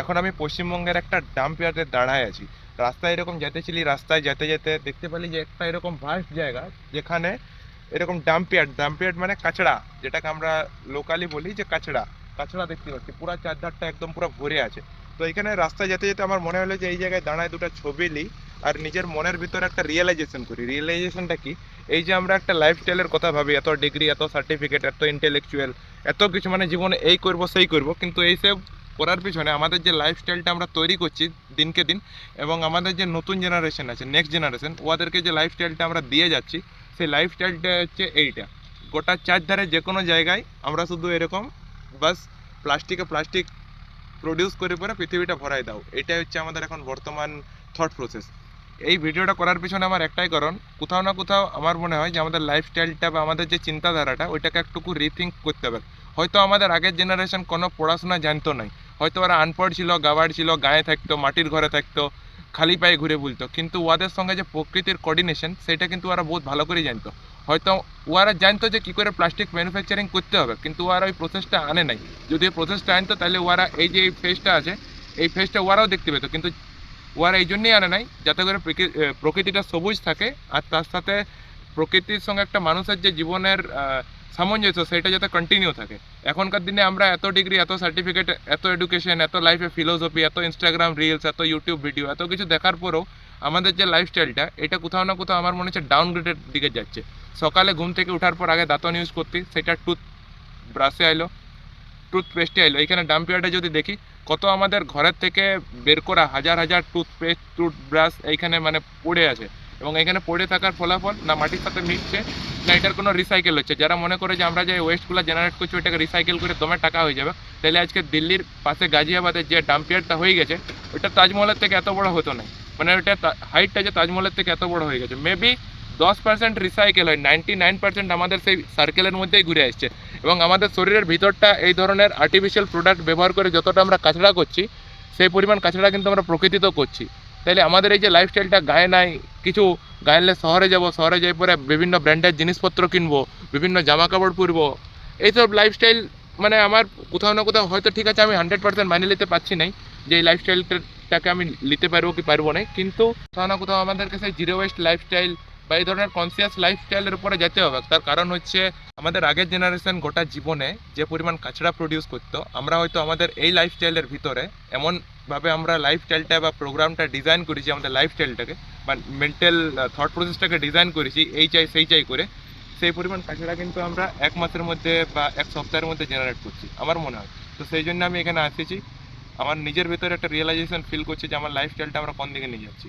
এখন আমি পশ্চিমবঙ্গের একটা ডাম্প ইয়ার্ডে দাঁড়ায় আছি। রাস্তায় এরকম যেতে যেতেছিলি রাস্তায় যেতে যেতে দেখতে পেলি যে একটা এরকম ভাস্ট জায়গা যেখানে এরকম ডাম্প ইয়ার্ড ডাম্প ইয়ার্ড মানে কাচড়া, যেটাকে আমরা লোকালি বলি যে কাচড়া। কাঁচড়া দেখতে পাচ্ছি, পুরো চারধারটা একদম পুরো ভরে আছে। তো এখানে রাস্তায় যেতে যেতে আমার মনে হলো যে এই জায়গায় দাঁড়ায় দুটো ছবি নিই আর নিজের মনের ভিতরে একটা রিয়েলাইজেশন করি। রিয়েলাইজেশনটা কি? এই যে আমরা একটা লাইফস্টাইলের কথা ভাবি, এত ডিগ্রি এত সার্টিফিকেট এত ইন্টেলেকচুয়াল এত কিছু মানে জীবনে এই করব, সেই করব, কিন্তু এইসব করার পিছনে আমাদের যে লাইফস্টাইলটা আমরা তৈরি করছি দিনকে দিন এবং আমাদের যে নতুন জেনারেশন আছে নেক্সট জেনারেশন ওদেরকে যে লাইফস্টাইলটা আমরা দিয়ে যাচ্ছি, সেই লাইফস্টাইলটা হচ্ছে এইটা। গোটা চারধারে যে কোনো জায়গায় আমরা শুধু এরকম বাস প্লাস্টিকে প্লাস্টিক প্রডিউস করে পরে পৃথিবীটা ভরাই দাও। এটাই হচ্ছে আমাদের এখন বর্তমান থট প্রসেস এই ভিডিওটা করার পিছনে আমার একটাই কারণ, কোথাও না কোথাও আমার মনে হয় যে আমাদের লাইফস্টাইলটা বা আমাদের যে চিন্তাধারাটা, ওইটাকে একটুকু রিথিঙ্ক করতে হবে। হয়তো আমাদের আগের জেনারেশন কোনো পড়াশোনা জানতো নাই হয়তো ওরা আনপড় ছিল, গাওয়ার ছিল, গায়ে থাকতো, মাটির ঘরে থাকতো, খালি পায়ে ঘুরে বুলতো। কিন্তু ওদের সঙ্গে যে প্রকৃতির কোঅর্ডিনেশন সেটা কিন্তু ওরা বহুত ভালো করে জানতো। হয়তো ওরা জানতো যে কী করে প্লাস্টিক ম্যানুফ্যাকচারিং করতে হবে, কিন্তু ওরা ওই প্রসেসটা আনে নাই। যদি এই প্রসেসটা আনতো, তাহলে ওরা এই যে এই ফেসটা আছে, এই ফেসটা ওরাও দেখতে পেতো। কিন্তু ওরা এই জন্যই আনে নাই, যাতে করে প্রকৃতিটা সবুজ থাকে, আর তার সাথে প্রকৃতির সঙ্গে একটা মানুষের যে জীবনের সামঞ্জস্য, সেটা যাতে কন্টিনিউ থাকে। এখনকার দিনে আমরা এত ডিগ্রি এত সার্টিফিকেট এত এডুকেশন এত লাইফে ফিলোসফি এত ইনস্টাগ্রাম রিলস এত ইউটিউব ভিডিও এত কিছু দেখার পরেও আমাদের যে লাইফস্টাইলটা এটা কোথাও না কোথাও আমার মনে হচ্ছে ডাউনগ্রেডের দিকে যাচ্ছে। সকালে ঘুম থেকে ওঠার পর আগে দাঁতন ইউজ করতি, সেটা টুথ ব্রাশে আইলো টুথপেস্টে আইলো। এখানে ডাম্পিয়ারটা যদি দেখি, কত আমাদের ঘরের থেকে বের করা হাজার হাজার টুথপেস্ট টুথব্রাশ এইখানে মানে পড়ে আছে। এবং এখানে পড়ে থাকার ফলাফল না মাটির সাথে মিশছে না, এটার কোনো রিসাইকেল হচ্ছে। যারা মনে করে যে আমরা যে ওয়েস্টগুলো জেনারেট করছি ওটাকে রিসাইকেল করে দমে টাকা হয়ে যাবে। তাহলে আজকে দিল্লির পাশে গাজিয়াবাদের যে ডাম্পিয়ারটা হয়ে গেছে ওটা তাজমহলের থেকে এত বড় হতো না। মানে ওটা হাইটটা যে তাজমহলের থেকে এত বড় হয়ে গেছে। মেবি দশ পার্সেন্ট রিসাইকেল হয় নাইনটি নাইন পার্সেন্ট আমাদের সেই সার্কেলের মধ্যেই ঘুরে আসছে। এবং আমাদের শরীরের ভিতরটা এই ধরনের আর্টিফিশিয়াল প্রোডাক্ট ব্যবহার করে যতটা আমরা কাছড়া করছি, সেই পরিমাণ কাছড়া কিন্তু আমরা প্রকৃতিতেও করছি। তাহলে আমাদের এই যে লাইফস্টাইলটা গায়ে নাই, কিছু গায়ে নিলে শহরে যাব, শহরে যাই পরে বিভিন্ন ব্র্যান্ডের জিনিসপত্র কিনবো, বিভিন্ন জামা কাপড় পরবো। এইসব লাইফস্টাইল মানে আমার কোথাও না কোথাও হয়তো ঠিক আছে, আমি হান্ড্রেড পার্সেন্ট মানিয়ে নিতে পারছি না যে এই লাইফস্টাইলটাকে আমি নিতে পারব কি পারব না কিন্তু কোথাও না কোথাও আমাদের কাছে জিরো ওয়েস্ট লাইফস্টাইল বা এই ধরনের কনসিয়াস লাইফস্টাইলের উপরে যেতে হবে। তার কারণ হচ্ছে, আমাদের আগের জেনারেশন গোটা জীবনে যে পরিমাণ কাঁচড়া প্রডিউস করতো, আমরা হয়তো আমাদের এই লাইফস্টাইলের ভিতরে এমনভাবে আমরা লাইফস্টাইলটা বা প্রোগ্রামটা ডিজাইন করেছি আমাদের লাইফস্টাইলটাকে বা মেন্টাল থট প্রসেসটাকে ডিজাইন করেছি, এই চাই, সেই চাই করে, সেই পরিমাণ কাঁচড়া কিন্তু আমরা এক মাসের মধ্যে বা এক সপ্তাহের মধ্যে জেনারেট করছি, আমার মনে হয়। তো সেই জন্য আমি এখানে আসেছি। আমার নিজের ভিতরে একটা রিয়েলাইজেশন ফিল করছি যে আমার লাইফস্টাইলটা আমরা কোন দিকে নিয়ে যাচ্ছি।